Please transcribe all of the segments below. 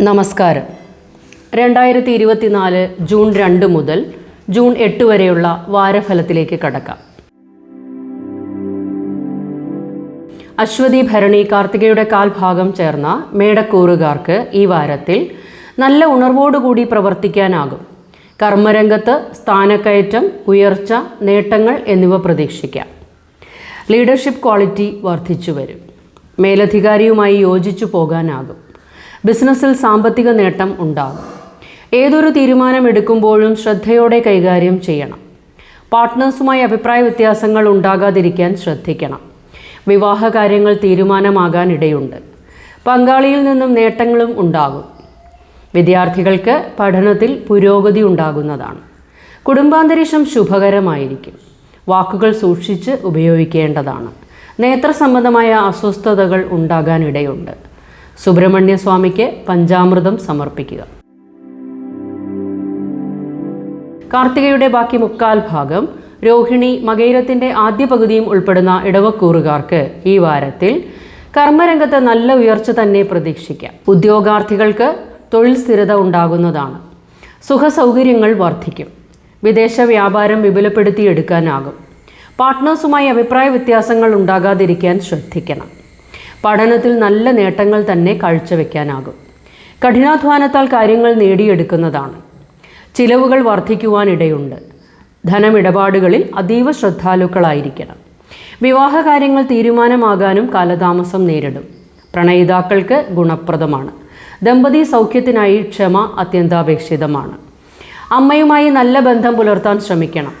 നമസ്കാരം. രണ്ടായിരത്തി ഇരുപത്തിനാല് ജൂൺ രണ്ട് മുതൽ ജൂൺ എട്ട് വരെയുള്ള വാരഫലത്തിലേക്ക് കടക്കാം. അശ്വതി ഭരണി കാർത്തികയുടെ കാൽഭാഗം ചേർന്ന മേടക്കൂറുകാർക്ക് ഈ വാരത്തിൽ നല്ല ഉണർവോടുകൂടി പ്രവർത്തിക്കാനാകും. കർമ്മരംഗത്ത് സ്ഥാനക്കയറ്റം ഉയർച്ച നേട്ടങ്ങൾ എന്നിവ പ്രതീക്ഷിക്കാം. ലീഡർഷിപ്പ് ക്വാളിറ്റി വർദ്ധിച്ചു വരും മേലധികാരിയുമായി യോജിച്ചു പോകാനാകും. ബിസിനസ്സിൽ സാമ്പത്തിക നേട്ടം ഉണ്ടാകും. ഏതൊരു തീരുമാനമെടുക്കുമ്പോഴും ശ്രദ്ധയോടെ കൈകാര്യം ചെയ്യണം. പാർട്ട്നേഴ്സുമായി അഭിപ്രായ വ്യത്യാസങ്ങൾ ഉണ്ടാകാതിരിക്കാൻ ശ്രദ്ധിക്കണം. വിവാഹ കാര്യങ്ങൾ തീരുമാനമാകാൻ ഇടയുണ്ട് പങ്കാളിയിൽ നിന്നും നേട്ടങ്ങളും ഉണ്ടാകും. വിദ്യാർത്ഥികൾക്ക് പഠനത്തിൽ പുരോഗതി ഉണ്ടാകുന്നതാണ്. കുടുംബാന്തരീക്ഷം ശുഭകരമായിരിക്കും. വാക്കുകൾ സൂക്ഷിച്ച് ഉപയോഗിക്കേണ്ടതാണ്. നേത്ര സംബന്ധമായ അസ്വസ്ഥതകൾ ഉണ്ടാകാനിടയുണ്ട്. സുബ്രഹ്മണ്യ സ്വാമിക്ക് പഞ്ചാമൃതം സമർപ്പിക്കുക. കാർത്തികയുടെ ബാക്കി മുക്കാൽ ഭാഗം രോഹിണി മകൈരത്തിന്റെ ആദ്യ പകുതിയും ഉൾപ്പെടുന്ന ഇടവക്കൂറുകാർക്ക് ഈ വാരത്തിൽ കർമ്മരംഗത്ത് നല്ല ഉയർച്ച തന്നെ പ്രതീക്ഷിക്കാം. ഉദ്യോഗാർത്ഥികൾക്ക് തൊഴിൽ സ്ഥിരത ഉണ്ടാകുന്നതാണ്. സുഖസൗകര്യങ്ങൾ വർദ്ധിക്കും. വിദേശ വ്യാപാരം വിപുലപ്പെടുത്തിയെടുക്കാനാകും. പാർട്ട്നേഴ്സുമായി അഭിപ്രായ വ്യത്യാസങ്ങൾ ഉണ്ടാകാതിരിക്കാൻ ശ്രദ്ധിക്കണം. പഠനത്തിൽ നല്ല നേട്ടങ്ങൾ തന്നെ കാഴ്ചവെക്കാനാകും. കഠിനാധ്വാനത്താൽ കാര്യങ്ങൾ നേടിയെടുക്കുന്നതാണ്. ചിലവുകൾ വർദ്ധിക്കുവാനിടയുണ്ട്. ധനമിടപാടുകളിൽ അതീവ ശ്രദ്ധാലുക്കളായിരിക്കണം. വിവാഹ കാര്യങ്ങൾ തീരുമാനമാകാനും കാലതാമസം നേരിടും. പ്രണയിതാക്കൾക്ക് ഗുണപ്രദമാണ്. ദമ്പതി സൗഖ്യത്തിനായി ക്ഷമ അത്യന്താപേക്ഷിതമാണ്. അമ്മയുമായി നല്ല ബന്ധം പുലർത്താൻ ശ്രമിക്കണം.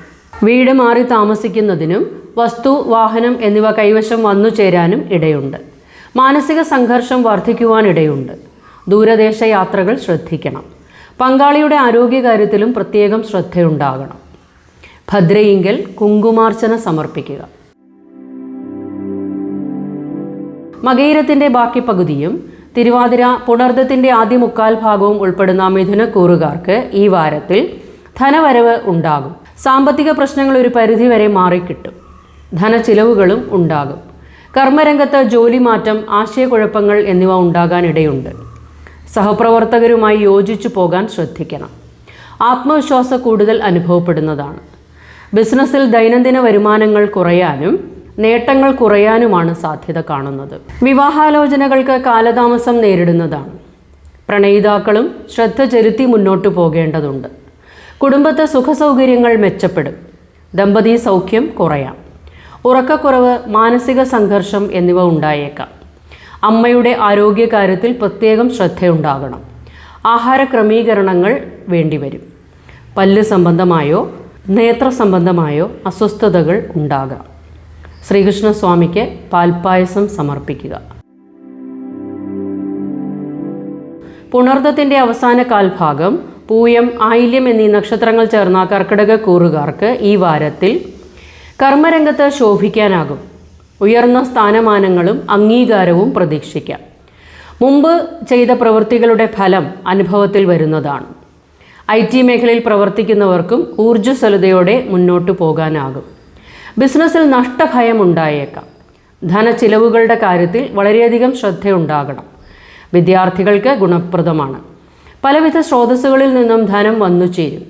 വീട് മാറി താമസിക്കുന്നതിനും വസ്തു വാഹനം എന്നിവ കൈവശം വന്നു ചേരാനും ഇടയുണ്ട്. മാനസിക സംഘർഷം വർദ്ധിക്കുവാനിടയുണ്ട്. ദൂരദേശ യാത്രകൾ ശ്രദ്ധിക്കണം. പങ്കാളിയുടെ ആരോഗ്യകാര്യത്തിലും പ്രത്യേകം ശ്രദ്ധയുണ്ടാകണം. ഭദ്രയിങ്കൽ കുങ്കുമാർച്ചന സമർപ്പിക്കുക. മകയിരത്തിന്റെ ബാക്കി പകുതിയും തിരുവാതിര പുണർദത്തിന്റെ ആദ്യ മുക്കാൽ ഭാഗവും ഉൾപ്പെടുന്ന മിഥുനക്കൂറുകാർക്ക് ഈ വാരത്തിൽ ധനവരവ് ഉണ്ടാകും. സാമ്പത്തിക പ്രശ്നങ്ങൾ ഒരു പരിധിവരെ മാറിക്കിട്ടും. ധനച്ചിലവുകളും ഉണ്ടാകും. കർമ്മരംഗത്ത് ജോലി മാറ്റം ആശയക്കുഴപ്പങ്ങൾ എന്നിവ ഉണ്ടാകാനിടയുണ്ട്. സഹപ്രവർത്തകരുമായി യോജിച്ചു പോകാൻ ശ്രദ്ധിക്കണം. ആത്മവിശ്വാസ കൂടുതൽ അനുഭവപ്പെടുന്നതാണ്. ബിസിനസ്സിൽ ദൈനംദിന വരുമാനങ്ങൾ കുറയാനും നേട്ടങ്ങൾ കുറയാനുമാണ് സാധ്യത കാണുന്നത്. വിവാഹാലോചനകൾക്ക് കാലതാമസം നേരിടുന്നതാണ്. പ്രണയിതാക്കളും ശ്രദ്ധ ചെലുത്തി മുന്നോട്ട് പോകേണ്ടതുണ്ട്. കുടുംബത്തെ സുഖസൗകര്യങ്ങൾ മെച്ചപ്പെടും. ദമ്പതി സൗഖ്യം കുറയാം. ഉറക്കക്കുറവ് മാനസിക സംഘർഷം എന്നിവ ഉണ്ടായേക്കാം. അമ്മയുടെ ആരോഗ്യകാര്യത്തിൽ പ്രത്യേകം ശ്രദ്ധയുണ്ടാകണം. ആഹാര ക്രമീകരണങ്ങൾ വേണ്ടിവരും. പല്ല് സംബന്ധമായോ നേത്ര സംബന്ധമായോ അസ്വസ്ഥതകൾ ഉണ്ടാകാം. ശ്രീകൃഷ്ണസ്വാമിക്ക് പാൽപ്പായസം സമർപ്പിക്കുക. പുണർദത്തിന്റെ അവസാന കാൽഭാഗം പൂയം ആയില്യം എന്നീ നക്ഷത്രങ്ങൾ ചേർന്ന കർക്കിടക കൂറുകാർക്ക് ഈ വാരത്തിൽ കർമ്മരംഗത്ത് ശോഭിക്കാനാകും. ഉയർന്ന സ്ഥാനമാനങ്ങളും അംഗീകാരവും പ്രതീക്ഷിക്കാം. മുമ്പ് ചെയ്ത പ്രവൃത്തികളുടെ ഫലം അനുഭവത്തിൽ വരുന്നതാണ്. ഐ ടി മേഖലയിൽ പ്രവർത്തിക്കുന്നവർക്കും ഊർജസ്വലതയോടെ മുന്നോട്ട് പോകാനാകും. ബിസിനസ്സിൽ നഷ്ടഭയം ഉണ്ടായേക്കാം ധനച്ചിലവുകളുടെ കാര്യത്തിൽ വളരെയധികം ശ്രദ്ധയുണ്ടാകണം. വിദ്യാർത്ഥികൾക്ക് ഗുണപ്രദമാണ്. പലവിധ സ്രോതസ്സുകളിൽ നിന്നും ധനം വന്നു ചേരും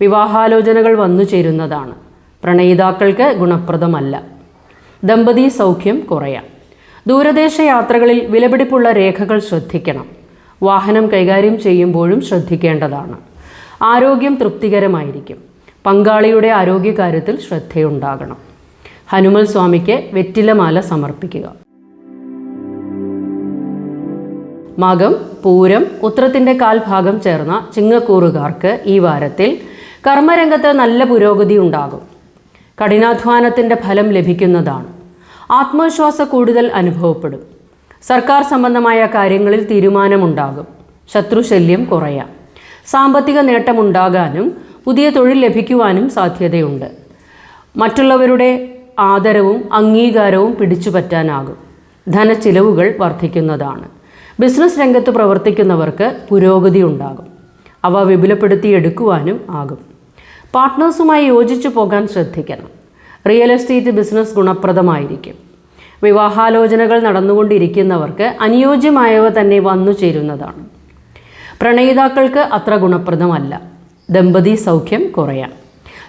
വിവാഹാലോചനകൾ വന്നു ചേരുന്നതാണ് പ്രണയിതാക്കൾക്ക് ഗുണപ്രദമല്ല. ദമ്പതി സൗഖ്യം കുറയാം. ദൂരദേശ യാത്രകളിൽ വിലപിടിപ്പുള്ള രേഖകൾ ശ്രദ്ധിക്കണം. വാഹനം കൈകാര്യം ചെയ്യുമ്പോഴും ശ്രദ്ധിക്കേണ്ടതാണ്. ആരോഗ്യം തൃപ്തികരമായിരിക്കും. പങ്കാളിയുടെ ആരോഗ്യകാര്യത്തിൽ ശ്രദ്ധയുണ്ടാകണം. ഹനുമൽ സ്വാമിക്ക് വെറ്റിലമാല സമർപ്പിക്കുക. മകം പൂരം ഉത്രത്തിന്റെ കാൽഭാഗം ചേർന്ന ചിങ്ങക്കൂറുകാർക്ക് ഈ വാരത്തിൽ കർമ്മരംഗത്ത് നല്ല പുരോഗതി ഉണ്ടാകും. കഠിനാധ്വാനത്തിന്റെ ഫലം ലഭിക്കുന്നതാണ്. ആത്മവിശ്വാസ കൂടുതൽ അനുഭവപ്പെടും. സർക്കാർ സംബന്ധമായ കാര്യങ്ങളിൽ തീരുമാനമുണ്ടാകും. ശത്രുശല്യം കുറയാം. സാമ്പത്തിക നേട്ടമുണ്ടാകാനും പുതിയ തൊഴിൽ ലഭിക്കുവാനും സാധ്യതയുണ്ട്. മറ്റുള്ളവരുടെ ആദരവും അംഗീകാരവും പിടിച്ചുപറ്റാനാകും ധനച്ചിലവുകൾ വർദ്ധിക്കുന്നതാണ്. ബിസിനസ് രംഗത്ത് പ്രവർത്തിക്കുന്നവർക്ക് പുരോഗതി ഉണ്ടാകും. അവ വിപുലപ്പെടുത്തിയെടുക്കുവാനും ആകും. പാർട്ട്നേഴ്സുമായി യോജിച്ചു പോകാൻ ശ്രദ്ധിക്കണം. റിയൽ എസ്റ്റേറ്റ് ബിസിനസ് ഗുണപ്രദമായിരിക്കും. വിവാഹാലോചനകൾ നടന്നുകൊണ്ടിരിക്കുന്നവർക്ക് അനുയോജ്യമായവ തന്നെ വന്നു ചേരുന്നതാണ്. പ്രണയിതാക്കൾക്ക് അത്ര ഗുണപ്രദമല്ല. ദമ്പതി സൗഖ്യം കുറയാം.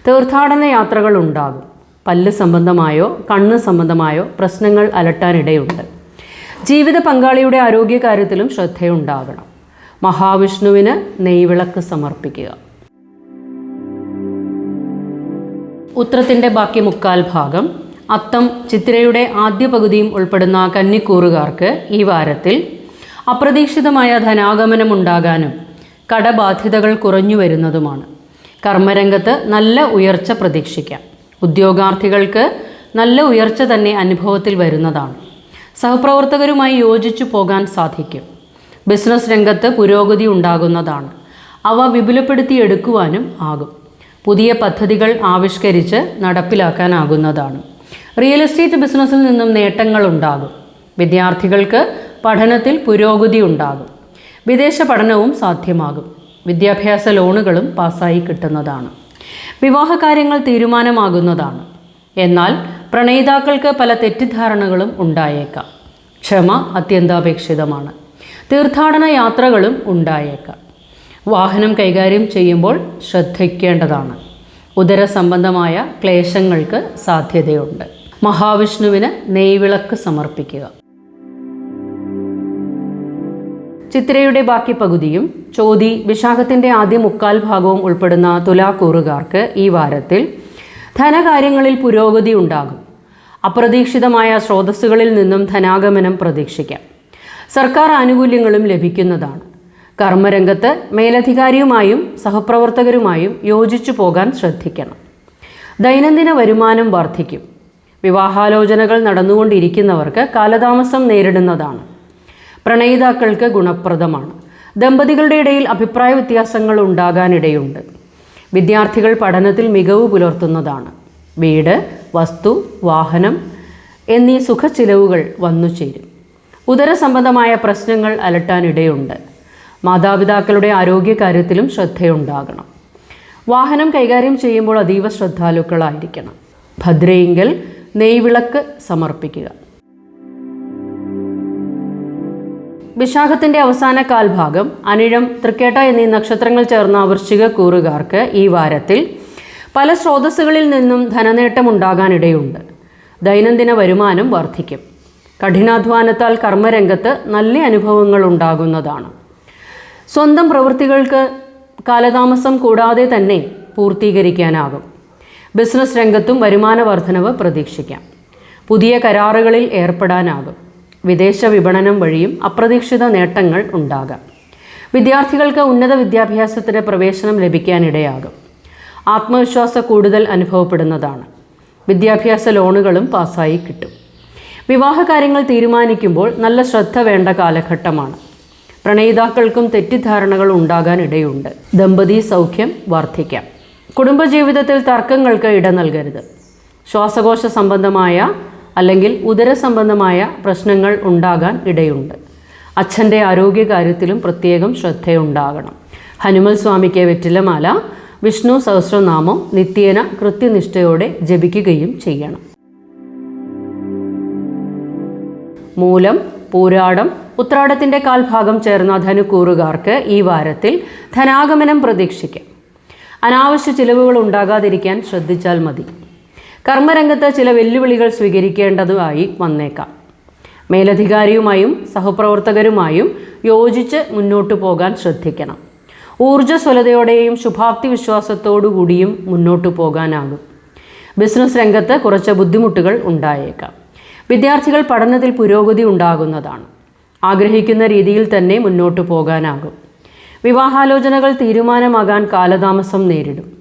തീർത്ഥാടന യാത്രകൾ ഉണ്ടാകും. പല്ല് സംബന്ധമായോ കണ്ണ് സംബന്ധമായോ പ്രശ്നങ്ങൾ അലട്ടാനിടയുണ്ട്. ജീവിത പങ്കാളിയുടെ ആരോഗ്യകാര്യത്തിലും ശ്രദ്ധയുണ്ടാകണം. മഹാവിഷ്ണുവിന് നെയ്വിളക്ക് സമർപ്പിക്കുക. ഉത്രത്തിന്റെ ബാക്കി മുക്കാൽ ഭാഗം അത്തം ചിത്രയുടെ ആദ്യ പകുതിയും ഉൾപ്പെടുന്ന കന്നിക്കൂറുകാർക്ക് ഈ വാരത്തിൽ അപ്രതീക്ഷിതമായ ധനാഗമനം ഉണ്ടാകാനും കടബാധ്യതകൾ കുറഞ്ഞു വരുന്നതുമാണ് കർമ്മരംഗത്ത് നല്ല ഉയർച്ച പ്രതീക്ഷിക്കാം. ഉദ്യോഗാർത്ഥികൾക്ക് നല്ല ഉയർച്ച തന്നെ അനുഭവത്തിൽ വരുന്നതാണ്. സഹപ്രവർത്തകരുമായി യോജിച്ചു പോകാൻ സാധിക്കും. ബിസിനസ് രംഗത്ത് പുരോഗതി ഉണ്ടാകുന്നതാണ്. അവ വിപുലപ്പെടുത്തിയെടുക്കുവാനും ആകും. പുതിയ പദ്ധതികൾ ആവിഷ്കരിച്ച് നടപ്പിലാക്കാനാകുന്നതാണ്. റിയൽ എസ്റ്റേറ്റ് ബിസിനസ്സിൽ നിന്നും നേട്ടങ്ങൾ ഉണ്ടാകും വിദ്യാർത്ഥികൾക്ക് പഠനത്തിൽ പുരോഗതി ഉണ്ടാകും. വിദേശ പഠനവും സാധ്യമാകും. വിദ്യാഭ്യാസ ലോണുകളും പാസ്സായി കിട്ടുന്നതാണ്. വിവാഹകാര്യങ്ങൾ തീരുമാനമാകുന്നതാണ്. എന്നാൽ പ്രണയിതാക്കൾക്ക് പല തെറ്റിദ്ധാരണകളും ഉണ്ടായേക്കാം. ക്ഷമ അത്യന്താപേക്ഷിതമാണ്. തീർത്ഥാടന യാത്രകളും ഉണ്ടായേക്കാം. വാഹനം കൈകാര്യം ചെയ്യുമ്പോൾ ശ്രദ്ധിക്കേണ്ടതാണ്. ഉദര സംബന്ധമായ ക്ലേശങ്ങൾക്ക് സാധ്യതയുണ്ട്. മഹാവിഷ്ണുവിന് നെയ്വിളക്ക് സമർപ്പിക്കുക. ചിത്രയുടെ ബാക്കി പകുതിയും ചോതി വിശാഖത്തിന്റെ ആദ്യ മുക്കാൽ ഭാഗവും ഉൾപ്പെടുന്ന തുലാക്കൂറുകാർക്ക് ഈ വാരത്തിൽ ധനകാര്യങ്ങളിൽ പുരോഗതി ഉണ്ടാകും. അപ്രതീക്ഷിതമായ സ്രോതസ്സുകളിൽ നിന്നും ധനാഗമനം പ്രതീക്ഷിക്കാം. സർക്കാർ ആനുകൂല്യങ്ങളും ലഭിക്കുന്നതാണ്. കർമ്മരംഗത്ത് മേലധികാരിയുമായും സഹപ്രവർത്തകരുമായും യോജിച്ചു പോകാൻ ശ്രദ്ധിക്കണം. ദൈനംദിന വരുമാനം വർദ്ധിക്കും. വിവാഹാലോചനകൾ നടന്നുകൊണ്ടിരിക്കുന്നവർക്ക് കാലതാമസം നേരിടുന്നതാണ്. പ്രണയിതാക്കൾക്ക് ഗുണപ്രദമാണ്. ദമ്പതികളുടെ ഇടയിൽ അഭിപ്രായ വ്യത്യാസങ്ങൾ ഉണ്ടാകാനിടയുണ്ട്. വിദ്യാർത്ഥികൾ പഠനത്തിൽ മികവ് പുലർത്തുന്നതാണ്. വീട് വസ്തു വാഹനം എന്നീ സുഖച്ചിലവുകൾ വന്നു ചേരും ഉദരസംബന്ധമായ പ്രശ്നങ്ങൾ അലട്ടാനിടയുണ്ട്. മാതാപിതാക്കളുടെ ആരോഗ്യകാര്യത്തിലും ശ്രദ്ധയുണ്ടാകണം. വാഹനം കൈകാര്യം ചെയ്യുമ്പോൾ അതീവ ശ്രദ്ധാലുക്കളായിരിക്കണം. ഭദ്രയെങ്കിൽ നെയ്വിളക്ക് സമർപ്പിക്കുക. വിശാഖത്തിന്റെ അവസാന കാൽഭാഗം അനിഴം തൃക്കേട്ട എന്നീ നക്ഷത്രങ്ങൾ ചേർന്ന വൃശ്ചിക കൂറുകാർക്ക് ഈ വാരത്തിൽ പല സ്രോതസ്സുകളിൽ നിന്നും ധനനേട്ടം ധനനേട്ടമുണ്ടാകാനിടയുണ്ട്. ദൈനംദിന വരുമാനം വർദ്ധിക്കും. കഠിനാധ്വാനത്താൽ കർമ്മരംഗത്ത് നല്ല അനുഭവങ്ങൾ ഉണ്ടാകുന്നതാണ്. സ്വന്തം പ്രവൃത്തികൾക്ക് കാലതാമസം കൂടാതെ തന്നെ പൂർത്തീകരിക്കാനാകും. ബിസിനസ് രംഗത്തും വരുമാന വർധനവ് പ്രതീക്ഷിക്കാം. പുതിയ കരാറുകളിൽ ഏർപ്പെടാനാകും. വിദേശ വിപണനം വഴിയും അപ്രതീക്ഷിത നേട്ടങ്ങൾ ഉണ്ടാകാം. വിദ്യാർത്ഥികൾക്ക് ഉന്നത വിദ്യാഭ്യാസത്തിന് പ്രവേശനം ലഭിക്കാനിടയാകും. ആത്മവിശ്വാസ കൂടുതൽ അനുഭവപ്പെടുന്നതാണ്. വിദ്യാഭ്യാസ ലോണുകളും പാസ്സായി കിട്ടും. വിവാഹകാര്യങ്ങൾ തീരുമാനിക്കുമ്പോൾ നല്ല ശ്രദ്ധ വേണ്ട കാലഘട്ടമാണ്. പ്രണയിതാക്കൾക്കും തെറ്റിദ്ധാരണകൾ ഉണ്ടാകാൻ ഇടയുണ്ട് ദമ്പതി സൗഖ്യം വർദ്ധിക്കാം. കുടുംബജീവിതത്തിൽ തർക്കങ്ങൾക്ക് ഇട നൽകരുത്. ശ്വാസകോശ സംബന്ധമായ അല്ലെങ്കിൽ ഉദര സംബന്ധമായ പ്രശ്നങ്ങൾ ഉണ്ടാകാൻ ഇടയുണ്ട്. അച്ഛന്റെ ആരോഗ്യകാര്യത്തിലും പ്രത്യേകം ശ്രദ്ധയുണ്ടാകണം. ഹനുമൽ സ്വാമിക്ക് വെറ്റിലമാല വിഷ്ണു സഹസ്രനാമം നിത്യേന കൃത്യനിഷ്ഠയോടെ ജപിക്കുകയും ചെയ്യണം. മൂലം പൂരാടം ഉത്രാടത്തിന്റെ കാൽഭാഗം ചേർന്ന ധനുക്കൂറുകാർക്ക് ഈ വാരത്തിൽ ധനാഗമനം പ്രതീക്ഷിക്കാം. അനാവശ്യ ചിലവുകൾ ഉണ്ടാകാതിരിക്കാൻ ശ്രദ്ധിച്ചാൽ മതി. കർമ്മരംഗത്ത് ചില വെല്ലുവിളികൾ സ്വീകരിക്കേണ്ടതുമായി വന്നേക്കാം. മേലധികാരിയുമായും സഹപ്രവർത്തകരുമായും യോജിച്ച് മുന്നോട്ടു പോകാൻ ശ്രദ്ധിക്കണം. ഊർജസ്വലതയോടെയും ശുഭാപ്തി വിശ്വാസത്തോടുകൂടിയും മുന്നോട്ടു പോകാനാകും. ബിസിനസ് രംഗത്ത് കുറച്ച് ബുദ്ധിമുട്ടുകൾ ഉണ്ടായേക്കാം. വിദ്യാർത്ഥികൾ പഠനത്തിൽ പുരോഗതി ഉണ്ടാകുന്നതാണ്. ആഗ്രഹിക്കുന്ന രീതിയിൽ തന്നെ മുന്നോട്ടു പോകാനാകും. വിവാഹാലോചനകൾ തീരുമാനമാകാൻ കാലതാമസം നേരിടും.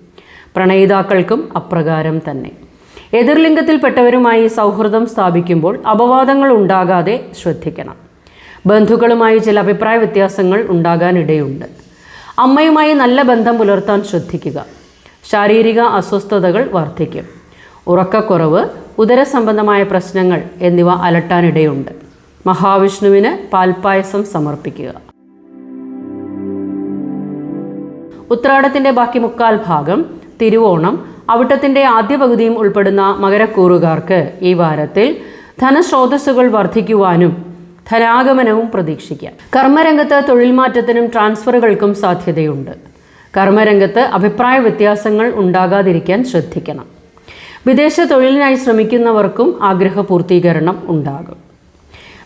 പ്രണയിതാക്കൾക്കും അപ്രകാരം തന്നെ. എതിർലിംഗത്തിൽപ്പെട്ടവരുമായി സൗഹൃദം സ്ഥാപിക്കുമ്പോൾ അപവാദങ്ങൾ ഉണ്ടാകാതെ ശ്രദ്ധിക്കണം. ബന്ധുക്കളുമായി ചില അഭിപ്രായ വ്യത്യാസങ്ങൾ ഉണ്ടാകാനിടയുണ്ട്. അമ്മയുമായി നല്ല ബന്ധം പുലർത്താൻ ശ്രദ്ധിക്കുക. ശാരീരിക അസ്വസ്ഥതകൾ വർദ്ധിക്കും. ഉറക്കക്കുറവ് ഉദരസംബന്ധമായ പ്രശ്നങ്ങൾ എന്നിവ അലട്ടാനിടയുണ്ട്. മഹാവിഷ്ണുവിന് പാൽപ്പായസം സമർപ്പിക്കുക. ഉത്രാടത്തിന്റെ ബാക്കി മുക്കാൽ ഭാഗം തിരുവോണം അവിട്ടത്തിന്റെ ആദ്യ പകുതിയും ഉൾപ്പെടുന്ന മകരക്കൂറുകാർക്ക് ഈ വാരത്തിൽ ധനസ്രോതസ്സുകൾ വർദ്ധിക്കുവാനും ധനാഗമനവും പ്രതീക്ഷിക്കാം. കർമ്മരംഗത്ത് തൊഴിൽ മാറ്റത്തിനും ട്രാൻസ്ഫറുകൾക്കും സാധ്യതയുണ്ട്. കർമ്മരംഗത്ത് അഭിപ്രായ വ്യത്യാസങ്ങൾ ഉണ്ടാകാതിരിക്കാൻ ശ്രദ്ധിക്കണം. വിദേശ തൊഴിലിനായി ശ്രമിക്കുന്നവർക്കും ആഗ്രഹ പൂർത്തീകരണം ഉണ്ടാകും.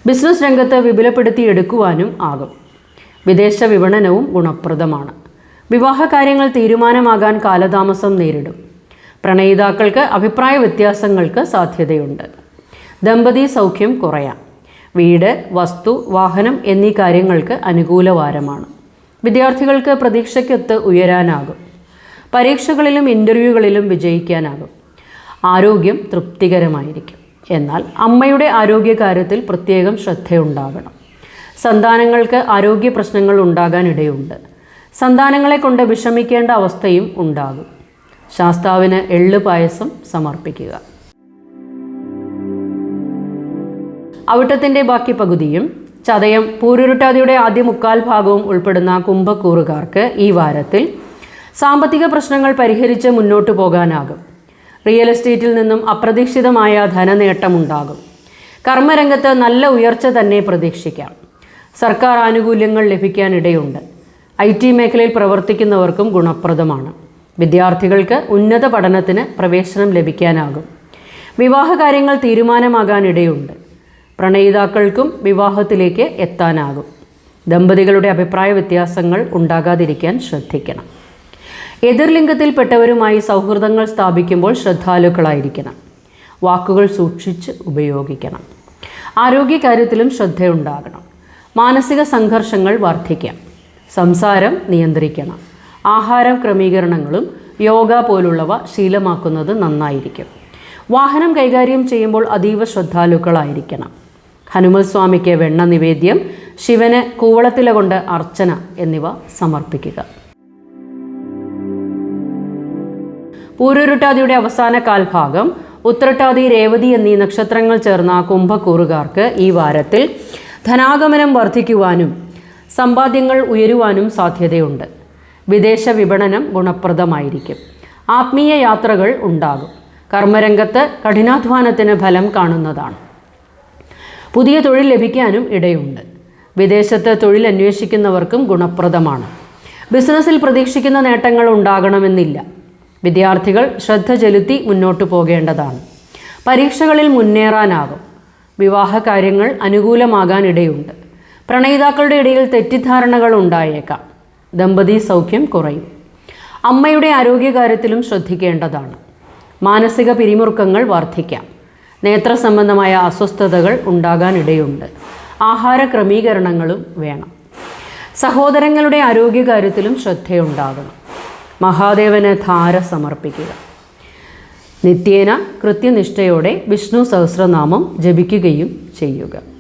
ബിസിനസ് രംഗത്ത് വിപുലപ്പെടുത്തിയെടുക്കുവാനും ആകും. വിദേശ വിപണനവും ഗുണപ്രദമാണ്. വിവാഹ കാര്യങ്ങൾ തീരുമാനമാകാൻ കാലതാമസം നേരിടും. പ്രണയിതാക്കൾക്ക് അഭിപ്രായ വ്യത്യാസങ്ങൾക്ക് സാധ്യതയുണ്ട്. ദമ്പതി സൗഖ്യം കുറയാം. വീട് വസ്തു വാഹനം എന്നീ കാര്യങ്ങൾക്ക് അനുകൂല വാരമാണ് വിദ്യാർത്ഥികൾക്ക് പ്രതീക്ഷയ്ക്കൊത്ത് ഉയരാനാകും. പരീക്ഷകളിലും ഇന്റർവ്യൂകളിലും വിജയിക്കാനാകും. ആരോഗ്യം തൃപ്തികരമായിരിക്കും. എന്നാൽ അമ്മയുടെ ആരോഗ്യകാര്യത്തിൽ പ്രത്യേകം ശ്രദ്ധയുണ്ടാകണം. സന്താനങ്ങൾക്ക് ആരോഗ്യ പ്രശ്നങ്ങൾ ഉണ്ടാകാനിടയുണ്ട്. സന്താനങ്ങളെ കൊണ്ട് വിഷമിക്കേണ്ട അവസ്ഥയും ഉണ്ടാകും. ശാസ്താവിന് എള്ള് പായസം സമർപ്പിക്കുക. അവിട്ടത്തിന്റെ ബാക്കി പകുതിയും ചതയം പൂരുരുട്ടാതിയുടെ ആദ്യ മുക്കാൽ ഭാഗവും ഉൾപ്പെടുന്ന കുംഭക്കൂറുകാർക്ക് ഈ വാരത്തിൽ സാമ്പത്തിക പ്രശ്നങ്ങൾ പരിഹരിച്ച് മുന്നോട്ട് പോകാനാകും. റിയൽ എസ്റ്റേറ്റിൽ നിന്നും അപ്രതീക്ഷിതമായ ധനനേട്ടമുണ്ടാകും. കർമ്മരംഗത്ത് നല്ല ഉയർച്ച തന്നെ പ്രതീക്ഷിക്കാം. സർക്കാർ ആനുകൂല്യങ്ങൾ ലഭിക്കാനിടയുണ്ട്. ഐ ടി മേഖലയിൽ പ്രവർത്തിക്കുന്നവർക്കും ഗുണപ്രദമാണ്. വിദ്യാർത്ഥികൾക്ക് ഉന്നത പഠനത്തിന് പ്രവേശനം ലഭിക്കാനാകും. വിവാഹ കാര്യങ്ങൾ തീരുമാനമാകാനിടയുണ്ട്. പ്രണയിതാക്കൾക്കും വിവാഹത്തിലേക്ക് എത്താനാകും. ദമ്പതികളുടെ അഭിപ്രായ വ്യത്യാസങ്ങൾ ഉണ്ടാകാതിരിക്കാൻ ശ്രദ്ധിക്കണം. എതിർലിംഗത്തിൽപ്പെട്ടവരുമായി സൗഹൃദങ്ങൾ സ്ഥാപിക്കുമ്പോൾ ശ്രദ്ധാലുക്കളായിരിക്കണം. വാക്കുകൾ സൂക്ഷിച്ച് ഉപയോഗിക്കണം. ആരോഗ്യകാര്യത്തിലും ശ്രദ്ധയുണ്ടാകണം. മാനസിക സംഘർഷങ്ങൾ വർദ്ധിക്കാം. സംസാരം നിയന്ത്രിക്കണം. ആഹാരം ക്രമീകരണങ്ങളും യോഗ പോലുള്ളവ ശീലമാക്കുന്നത് നന്നായിരിക്കും. വാഹനം കൈകാര്യം ചെയ്യുമ്പോൾ അതീവ ശ്രദ്ധാലുക്കളായിരിക്കണം. ഹനുമൽ സ്വാമിക്ക് വെണ്ണ നിവേദ്യം ശിവന് കൂവളത്തില കൊണ്ട് അർച്ചന എന്നിവ സമർപ്പിക്കുക. പൂരുരുട്ടാതിയുടെ അവസാന കാൽഭാഗം ഉത്രട്ടാതി രേവതി എന്നീ നക്ഷത്രങ്ങൾ ചേർന്ന കുംഭക്കൂറുകാർക്ക് ഈ വാരത്തിൽ ധനാഗമനം വർദ്ധിക്കുവാനും സമ്പാദ്യങ്ങൾ ഉയരുവാനും സാധ്യതയുണ്ട്. വിദേശ വിപണനം ഗുണപ്രദമായിരിക്കും. ആത്മീയ യാത്രകൾ ഉണ്ടാകും. കർമ്മരംഗത്ത് കഠിനാധ്വാനത്തിന് ഫലം കാണുന്നതാണ്. പുതിയ തൊഴിൽ ലഭിക്കാനും ഇടയുണ്ട്. വിദേശത്ത് തൊഴിൽ അന്വേഷിക്കുന്നവർക്കും ഗുണപ്രദമാണ്. ബിസിനസ്സിൽ പ്രതീക്ഷിക്കുന്ന നേട്ടങ്ങൾ ഉണ്ടാകണമെന്നില്ല. വിദ്യാർത്ഥികൾ ശ്രദ്ധ ചെലുത്തി മുന്നോട്ടു പോകേണ്ടതാണ്. പരീക്ഷകളിൽ മുന്നേറാനാകും. വിവാഹ കാര്യങ്ങൾ അനുകൂലമാകാൻ ഇടയുണ്ട് പ്രണയിതാക്കളുടെ ഇടയിൽ തെറ്റിദ്ധാരണകൾ ഉണ്ടായേക്കാം. ദമ്പതി സൗഖ്യം കുറയും. അമ്മയുടെ ആരോഗ്യകാര്യത്തിലും ശ്രദ്ധിക്കേണ്ടതാണ്. മാനസിക പിരിമുറുക്കങ്ങൾ വർദ്ധിക്കാം. നേത്ര സംബന്ധമായ അസ്വസ്ഥതകൾ ഉണ്ടാകാനിടയുണ്ട്. ആഹാര ക്രമീകരണങ്ങളും വേണം. സഹോദരങ്ങളുടെ ആരോഗ്യകാര്യത്തിലും ശ്രദ്ധയുണ്ടാകണം. മഹാദേവന് ധാര സമർപ്പിക്കുക. നിത്യേന കൃത്യനിഷ്ഠയോടെ വിഷ്ണു സഹസ്രനാമം ജപിക്കുകയും ചെയ്യുക.